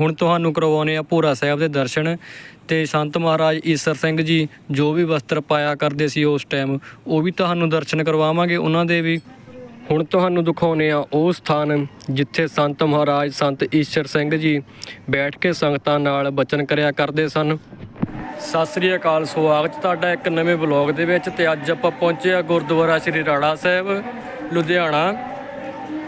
ਹੁਣ ਤੁਹਾਨੂੰ ਕਰਵਾਉਣੇ ਆ ਭੋਰਾ ਸਾਹਿਬ ਦੇ ਦਰਸ਼ਨ ਤੇ ਸੰਤ ਮਹਾਰਾਜ ਈਸਰ ਸਿੰਘ ਜੀ ਜੋ ਵੀ ਵਸਤਰ ਪਾਇਆ ਕਰਦੇ ਸੀ ਉਸ ਟਾਈਮ ਉਹ ਵੀ ਤੁਹਾਨੂੰ ਦਰਸ਼ਨ ਕਰਵਾਵਾਂਗੇ, ਉਹਨਾਂ ਦੇ ਵੀ ਹੁਣ ਤੁਹਾਨੂੰ ਦਿਖਾਉਨੇ ਆ ਉਹ ਸਥਾਨ ਜਿੱਥੇ ਸੰਤ ਮਹਾਰਾਜ, ਸੰਤ ਈਸ਼ਰ ਸਿੰਘ ਜੀ ਬੈਠ ਕੇ ਸੰਗਤਾਂ ਨਾਲ ਬਚਨ ਕਰਿਆ ਕਰਦੇ ਸਨ। ਸਤਿ ਸ੍ਰੀ ਅਕਾਲ, ਸਵਾਗਤ ਤੁਹਾਡਾ ਇੱਕ ਨਵੇਂ ਵਲੌਗ ਦੇ ਵਿੱਚ ਤੇ ਅੱਜ ਆਪਾਂ ਪਹੁੰਚੇ ਆ ਗੁਰਦੁਆਰਾ ਸ੍ਰੀ ਰਾੜਾ ਸਾਹਿਬ, ਲੁਧਿਆਣਾ।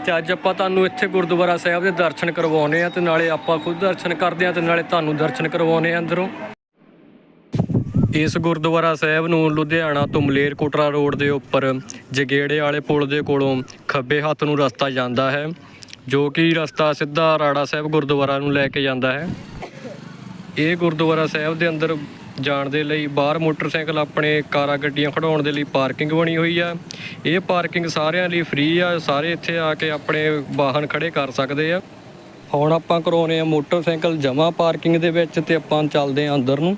ਤੇ ਅੱਜ ਆਪਾਂ ਤੁਹਾਨੂੰ ਇੱਥੇ ਗੁਰਦੁਆਰਾ ਸਾਹਿਬ ਦੇ ਦਰਸ਼ਨ ਕਰਵਾਉਣੇ ਆ ਤੇ ਨਾਲੇ ਆਪਾਂ ਖੁਦ ਦਰਸ਼ਨ ਕਰਦੇ ਆ ਤੇ ਨਾਲੇ ਤੁਹਾਨੂੰ ਦਰਸ਼ਨ ਕਰਵਾਉਣੇ ਆ ਅੰਦਰੋਂ। ਇਸ ਗੁਰਦੁਆਰਾ ਸਾਹਿਬ ਨੂੰ ਲੁਧਿਆਣਾ ਤੋਂ ਮਲੇਰਕੋਟਰਾ ਰੋਡ ਦੇ ਉੱਪਰ ਜਗੇੜੇ ਵਾਲੇ ਪੁਲ ਦੇ ਕੋਲੋਂ ਖੱਬੇ ਹੱਥ ਨੂੰ ਰਸਤਾ ਜਾਂਦਾ ਹੈ, ਜੋ ਕਿ ਰਸਤਾ ਸਿੱਧਾ ਰਾੜਾ ਸਾਹਿਬ ਗੁਰਦੁਆਰਾ ਨੂੰ ਲੈ ਕੇ ਜਾਂਦਾ ਹੈ। ਇਹ ਗੁਰਦੁਆਰਾ ਸਾਹਿਬ ਦੇ ਅੰਦਰ ਜਾਣ ਦੇ ਲਈ ਬਾਹਰ ਮੋਟਰਸਾਈਕਲ ਆਪਣੇ ਕਾਰਾਂ ਗੱਡੀਆਂ ਖੜਾਉਣ ਦੇ ਲਈ ਪਾਰਕਿੰਗ ਬਣੀ ਹੋਈ ਆ। ਇਹ ਪਾਰਕਿੰਗ ਸਾਰਿਆਂ ਲਈ ਫ੍ਰੀ ਆ, ਸਾਰੇ ਇੱਥੇ ਆ ਕੇ ਆਪਣੇ ਵਾਹਨ ਖੜੇ ਕਰ ਸਕਦੇ ਆ। ਹੁਣ ਆਪਾਂ ਕਰਾਉਨੇ ਆ ਮੋਟਰਸਾਈਕਲ ਜਮਾ ਪਾਰਕਿੰਗ ਦੇ ਵਿੱਚ ਤੇ ਆਪਾਂ ਚੱਲਦੇ ਆ ਅੰਦਰ ਨੂੰ।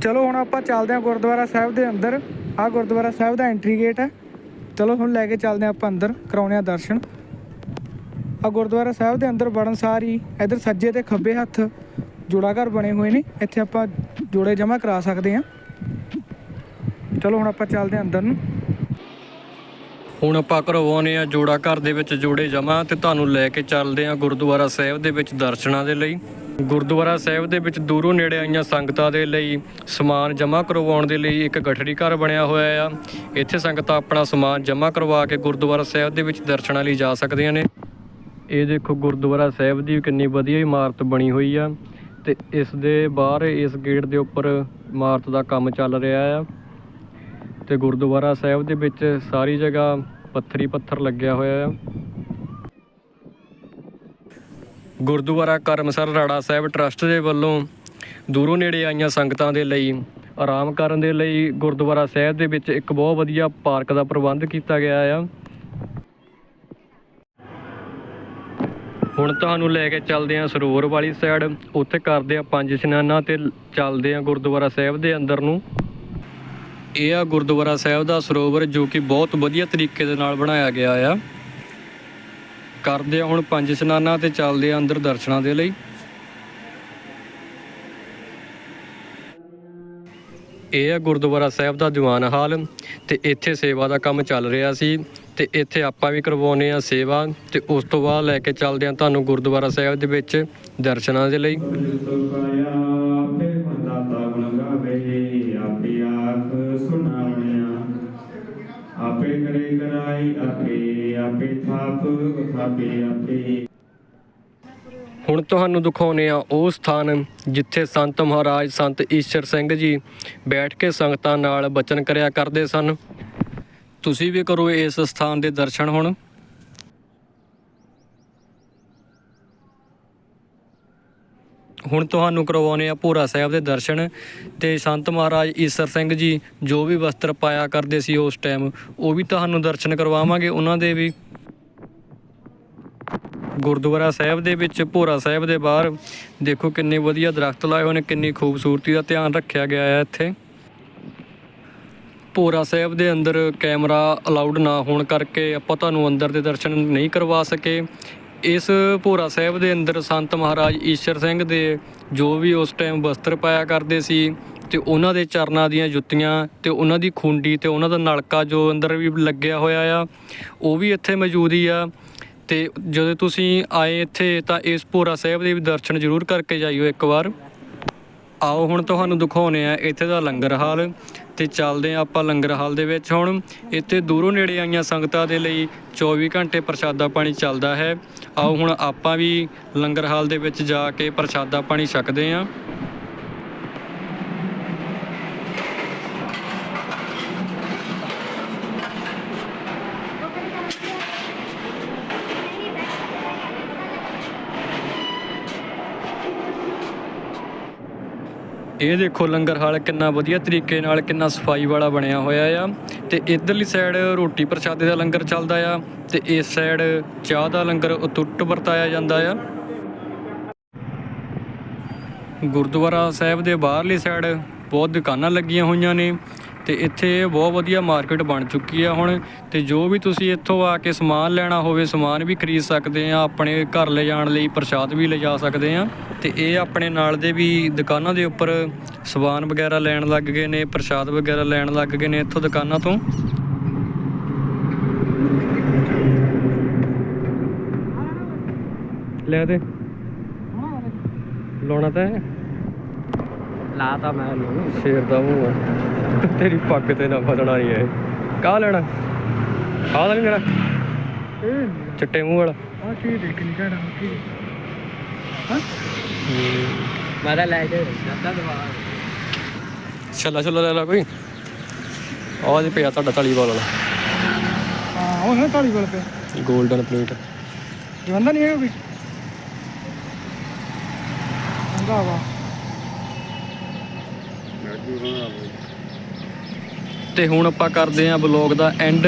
ਚਲੋ ਹੁਣ ਆਪਾਂ ਚੱਲਦੇ ਹਾਂ ਗੁਰਦੁਆਰਾ ਸਾਹਿਬ ਦੇ ਅੰਦਰ। ਆਹ ਗੁਰਦੁਆਰਾ ਸਾਹਿਬ ਦਾ ਐਂਟਰੀ ਗੇਟ ਹੈ ਚਲੋ ਹੁਣ ਲੈ ਕੇ ਚੱਲਦੇ ਹਾਂ ਆਪਾਂ ਅੰਦਰ, ਕਰਾਉਣੇ ਆ ਦਰਸ਼ਨ। ਆ ਗੁਰਦੁਆਰਾ ਸਾਹਿਬ ਦੇ ਅੰਦਰ ਵੜਨ ਸਾਰ ਹੀ, ਇਧਰ ਸੱਜੇ ਤੇ ਖੱਬੇ ਹੱਥ ਜੋੜਾ ਘਰ ਬਣੇ ਹੋਏ ਨੇ। ਇੱਥੇ ਆਪਾਂ ਜੋੜੇ ਜਮ੍ਹਾਂ ਕਰਾ ਸਕਦੇ ਹਾਂ। ਚਲੋ, ਹੁਣ ਆਪਾਂ ਚੱਲਦੇ ਹਾਂ ਅੰਦਰ ਨੂੰ। ਹੁਣ ਆਪਾਂ ਕਰਵਾਉਨੇ ਆ ਜੋੜਾ ਘਰ ਦੇ ਵਿੱਚ ਜੋੜੇ ਜਮਾ ਤੇ ਤੁਹਾਨੂੰ ਲੈ ਕੇ ਚੱਲਦੇ ਆ ਗੁਰਦੁਆਰਾ ਸਾਹਿਬ ਦੇ ਵਿੱਚ ਦਰਸ਼ਨਾਂ ਦੇ ਲਈ। ਗੁਰਦੁਆਰਾ ਸਾਹਿਬ ਦੇ ਵਿੱਚ ਦੂਰੋਂ ਨੇੜੇ ਆਈਆਂ ਸੰਗਤਾਂ ਦੇ ਲਈ ਸਮਾਨ ਜਮ੍ਹਾਂ ਕਰਵਾਉਣ ਦੇ ਲਈ ਇੱਕ ਗਠੜੀ ਘਰ ਬਣਿਆ ਹੋਇਆ ਆ। ਇੱਥੇ ਸੰਗਤਾਂ ਆਪਣਾ ਸਮਾਨ ਜਮ੍ਹਾਂ ਕਰਵਾ ਕੇ ਗੁਰਦੁਆਰਾ ਸਾਹਿਬ ਦੇ ਵਿੱਚ ਦਰਸ਼ਨਾਂ ਲਈ ਜਾ ਸਕਦੀਆਂ ਨੇ। ਇਹ ਦੇਖੋ ਗੁਰਦੁਆਰਾ ਸਾਹਿਬ ਦੀ ਕਿੰਨੀ ਵਧੀਆ ਇਮਾਰਤ ਬਣੀ ਹੋਈ ਆ। ਤੇ ਇਸ ਦੇ ਬਾਹਰ ਇਸ ਗੇਟ ਦੇ ਉੱਪਰ ਇਮਾਰਤ ਦਾ ਕੰਮ ਚੱਲ ਰਿਹਾ ਆ। ਤੇ ਗੁਰਦੁਆਰਾ ਸਾਹਿਬ ਦੇ ਵਿੱਚ ਸਾਰੀ ਜਗ੍ਹਾ ਪੱਥਰੀ ਪੱਥਰ ਲੱਗਿਆ ਹੋਇਆ ਆ। ਗੁਰਦੁਆਰਾ ਕਰਮਸਰ ਰਾੜਾ ਸਾਹਿਬ ਟਰਸਟ ਦੇ ਵੱਲੋਂ ਦੂਰੋਂ ਨੇੜੇ ਆਈਆਂ ਸੰਗਤਾਂ ਦੇ ਲਈ, ਆਰਾਮ ਕਰਨ ਦੇ ਲਈ ਗੁਰਦੁਆਰਾ ਸਾਹਿਬ ਦੇ ਵਿੱਚ ਇੱਕ ਬਹੁਤ ਵਧੀਆ ਪਾਰਕ ਦਾ ਪ੍ਰਬੰਧ ਕੀਤਾ ਗਿਆ ਆ। ਹੁਣ ਤੁਹਾਨੂੰ ਲੈ ਕੇ ਚੱਲਦੇ ਹਾਂ ਸਰੋਵਰ ਵਾਲੀ ਸਾਈਡ ਉੱਥੇ ਕਰਦੇ ਆ ਪੰਜ ਇਸ਼ਨਾਨਾਂ ਤੇ ਚੱਲਦੇ ਆ ਗੁਰਦੁਆਰਾ ਸਾਹਿਬ ਦੇ ਅੰਦਰ ਨੂੰ। ਇਹ ਆ ਗੁਰਦੁਆਰਾ ਸਾਹਿਬ ਦਾ ਸਰੋਵਰ ਜੋ ਕਿ ਬਹੁਤ ਵਧੀਆ ਤਰੀਕੇ ਦੇ ਨਾਲ ਬਣਾਇਆ ਗਿਆ ਆ। ਕਰਦੇ ਆ ਹੁਣ ਪੰਜ ਇਸ਼ਨਾਨਾਂ ਤੇ ਚੱਲਦੇ ਆ ਅੰਦਰ ਦਰਸ਼ਨਾਂ ਦੇ ਲਈ। ਇਹ ਆ ਗੁਰਦੁਆਰਾ ਸਾਹਿਬ ਦਾ ਦੀਵਾਨ ਹਾਲ ਤੇ ਇੱਥੇ ਸੇਵਾ ਦਾ ਕੰਮ ਚੱਲ ਰਿਹਾ ਸੀ। ਤੇ ਇੱਥੇ ਆਪਾਂ ਵੀ ਕਰਵਾਉਨੇ ਆ ਸੇਵਾ ਤੇ ਉਸ ਤੋਂ ਬਾਅਦ ਲੈ ਕੇ ਚੱਲਦੇ ਆ ਤੁਹਾਨੂੰ ਗੁਰਦੁਆਰਾ ਸਾਹਿਬ ਦੇ ਵਿੱਚ ਦਰਸ਼ਨਾਂ ਦੇ ਲਈ। ਆਪੇ ਕਰੇ ਕਰਾਈ ਆਪੇ ਆਪੇ ਥਾਪ ਥਾਪੇ ਆਪੇ ਹੁਣ ਤੁਹਾਨੂੰ ਦਿਖਾਉਨੇ ਆ ਉਹ ਸਥਾਨ ਜਿੱਥੇ ਸੰਤ ਮਹਾਰਾਜ, ਸੰਤ ਈਸ਼ਰ ਸਿੰਘ ਜੀ ਬੈਠ ਕੇ ਸੰਗਤਾਂ ਨਾਲ ਬਚਨ ਕਰਿਆ ਕਰਦੇ ਸਨ। ਤੁਸੀਂ ਵੀ ਕਰੋ ਇਸ ਸਥਾਨ ਦੇ ਦਰਸ਼ਨ ਹੁਣ। ਹੁਣ ਤੁਹਾਨੂੰ ਕਰਵਾਉਨੇ ਆ ਭੋਰਾ ਸਾਹਿਬ ਦੇ ਦਰਸ਼ਨ ਤੇ ਸੰਤ ਮਹਾਰਾਜ ਈਸਰ ਸਿੰਘ ਜੀ ਜੋ ਵੀ ਵਸਤਰ ਪਾਇਆ ਕਰਦੇ ਸੀ ਉਸ ਟਾਈਮ ਉਹ ਵੀ ਤੁਹਾਨੂੰ ਦਰਸ਼ਨ ਕਰਵਾਵਾਂਗੇ ਉਹਨਾਂ ਦੇ ਵੀ। ਗੁਰਦੁਆਰਾ ਸਾਹਿਬ ਦੇ ਵਿੱਚ, ਭੋਰਾ ਸਾਹਿਬ ਦੇ ਬਾਹਰ, ਦੇਖੋ ਕਿੰਨੇ ਵਧੀਆ ਦਰਖਤ ਲਾਏ ਹੋਏ ਨੇ, ਕਿੰਨੀ ਖੂਬਸੂਰਤੀ ਦਾ ਧਿਆਨ ਰੱਖਿਆ ਗਿਆ ਹੈ ਇੱਥੇ। ਭੋਰਾ ਸਾਹਿਬ ਦੇ ਅੰਦਰ ਕੈਮਰਾ ਅਲਾਉਡ ਨਾ ਹੋਣ ਕਰਕੇ ਆਪਾਂ ਤੁਹਾਨੂੰ ਅੰਦਰ ਦੇ ਦਰਸ਼ਨ ਨਹੀਂ ਕਰਵਾ ਸਕੇ। ਇਸ ਭੋਰਾ ਸਾਹਿਬ ਦੇ ਅੰਦਰ ਸੰਤ ਮਹਾਰਾਜ ਈਸ਼ਰ ਸਿੰਘ ਦੇ ਜੋ ਵੀ ਉਸ ਟਾਈਮ ਵਸਤਰ ਪਾਇਆ ਕਰਦੇ ਸੀ ਤੇ ਉਹਨਾਂ ਦੇ ਚਰਨਾਂ ਦੀਆਂ ਜੁੱਤੀਆਂ ਤੇ ਉਹਨਾਂ ਦੀ ਖੁੰਡੀ ਤੇ ਉਹਨਾਂ ਦਾ ਨਲਕਾ ਜੋ ਅੰਦਰ ਵੀ ਲੱਗਿਆ ਹੋਇਆ ਆ, ਉਹ ਵੀ ਇੱਥੇ ਮੌਜੂਦ ਹੀ ਆ। ਤੇ ਜਦੋਂ ਤੁਸੀਂ ਆਏ ਇੱਥੇ ਤਾਂ ਇਸ ਭੋਰਾ ਸਾਹਿਬ ਦੇ ਵੀ ਦਰਸ਼ਨ ਜ਼ਰੂਰ ਕਰਕੇ ਜਾਈਓ ਇੱਕ ਵਾਰ। ਆਓ ਹੁਣ ਤੁਹਾਨੂੰ ਦਿਖਾਉਨੇ ਆ ਇੱਥੇ ਦਾ ਲੰਗਰ ਹਾਲ ਤੇ ਚੱਲਦੇ ਆ ਆਪਾਂ ਲੰਗਰ ਹਾਲ ਦੇ ਵਿੱਚ ਹੁਣ। ਇੱਥੇ ਦੂਰੋਂ ਨੇੜੇ ਆਈਆਂ ਸੰਗਤਾਂ ਦੇ ਲਈ 24 ਘੰਟੇ ਪ੍ਰਸ਼ਾਦਾ ਪਾਣੀ ਚੱਲਦਾ ਹੈ। ਆਓ ਹੁਣ ਆਪਾਂ ਵੀ ਲੰਗਰ ਹਾਲ ਦੇ ਵਿੱਚ ਜਾ ਕੇ ਪ੍ਰਸ਼ਾਦਾ ਪਾਣੀ ਛਕਦੇ ਆ ਇਹ ਦੇਖੋ ਲੰਗਰ ਹਾਲ ਕਿੰਨਾ ਵਧੀਆ ਤਰੀਕੇ ਨਾਲ ਕਿੰਨਾ ਸਫ਼ਾਈ ਵਾਲਾ ਬਣਿਆ ਹੋਇਆ ਆ। ਤੇ ਇਧਰਲੀ ਸਾਈਡ ਰੋਟੀ ਪ੍ਰਸ਼ਾਦੇ ਦਾ ਲੰਗਰ ਚੱਲਦਾ ਆ ਤੇ ਇਸ ਸਾਈਡ ਚਾਹ ਦਾ ਲੰਗਰ ਉਤੁੱਟ ਵਰਤਾਇਆ ਜਾਂਦਾ ਆ। ਗੁਰਦੁਆਰਾ ਸਾਹਿਬ ਦੇ ਬਾਹਰਲੀ ਸਾਈਡ ਬਹੁਤ ਦੁਕਾਨਾਂ ਲੱਗੀਆਂ ਹੋਈਆਂ ਨੇ। ਤੇ ਇੱਥੇ ਬਹੁਤ ਵਧੀਆ ਮਾਰਕੀਟ ਬਣ ਚੁੱਕੀ ਆ ਹੁਣ ਤੇ ਜੋ ਵੀ ਤੁਸੀਂ ਇੱਥੋਂ ਆ ਕੇ ਸਮਾਨ ਲੈਣਾ ਹੋਵੇ ਸਮਾਨ ਵੀ ਖਰੀਦ ਸਕਦੇ ਆ ਆਪਣੇ ਘਰ ਲੈ ਜਾਣ ਲਈ ਪ੍ਰਸ਼ਾਦ ਵੀ ਲਿਜਾ ਸਕਦੇ ਆ। ਤੇ ਇਹ ਆਪਣੇ ਨਾਲ ਦੇ ਵੀ ਦੁਕਾਨਾਂ ਦੇ ਉੱਪਰ ਸਮਾਨ ਵਗੈਰਾ ਲੈਣ ਲੱਗ ਗਏ ਨੇ ਪ੍ਰਸ਼ਾਦ ਵਗੈਰਾ ਲੈਣ ਲੱਗ ਗਏ ਨੇ ਇੱਥੋਂ ਦੁਕਾਨਾਂ ਤੋਂ। ਲੈ ਦੇ ਲਾਉਣਾ ਤਾਂ ਹੈ। ਲਾਤਾ ਮੈਂ ਨੂੰ ਸ਼ੇਰ ਦਾ ਮੂੰਹ ਆ। ਤੇਰੀ ਪੱਗ ਤੇ ਨਾ ਫਸਣਾ ਨਹੀਂ ਹੈ ਕਾਹ ਲੈਣਾ? ਆਹ ਤਾਂ ਨਹੀਂ ਲੈਣਾ? ਚਿੱਟੇ ਮੂੰਹ ਵਾਲਾ। ਆ ਕੀ ਦੇਖਣੀ ਘੜਾ ਕੀ ਹਾਂ? ਮੈਂ ਤਾਂ ਲੈ ਕੇ ਜਾਂਦਾ ਦਵਾ ਛੱਲਾ ਛੱਲਾ ਲੈ ਲਾ ਕੋਈ। ਆਹ ਜੀ ਪਿਆ ਤੁਹਾਡਾ ਤਲੀ ਵਾਲਾ। ਹਾਂ ਉਹ ਹੈ ਕਾਲੀ ਕੋਲ ਪਿਆ। Golden plate. ਜਵੰਦਾ ਨਹੀਂ ਹੈਗਾ ਕੋਈ? ਚੰਗਾ ਵਾ। ਤੇ ਹੁਣ ਆਪਾਂ ਕਰਦੇ ਆਂ ਬਲੌਗ ਦਾ ਐਂਡ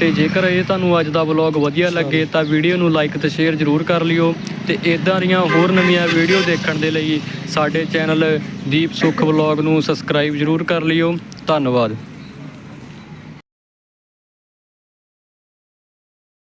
ਤੇ ਜੇਕਰ ਇਹ ਤੁਹਾਨੂੰ ਅੱਜ ਦਾ ਬਲੌਗ ਵਧੀਆ ਲੱਗੇ ਤਾਂ ਵੀਡੀਓ ਨੂੰ ਲਾਈਕ ਤੇ ਸ਼ੇਅਰ ਜ਼ਰੂਰ ਕਰ ਲਿਓ। ਤੇ ਇਦਾਂ ਦੀਆਂ ਹੋਰ ਨਵੀਆਂ ਵੀਡੀਓ ਦੇਖਣ ਦੇ ਲਈ ਸਾਡੇ ਚੈਨਲ ਦੀਪ ਸੁਖ ਬਲੌਗ ਨੂੰ ਸਬਸਕ੍ਰਾਈਬ ਜ਼ਰੂਰ ਕਰ ਲਿਓ। ਧੰਨਵਾਦ।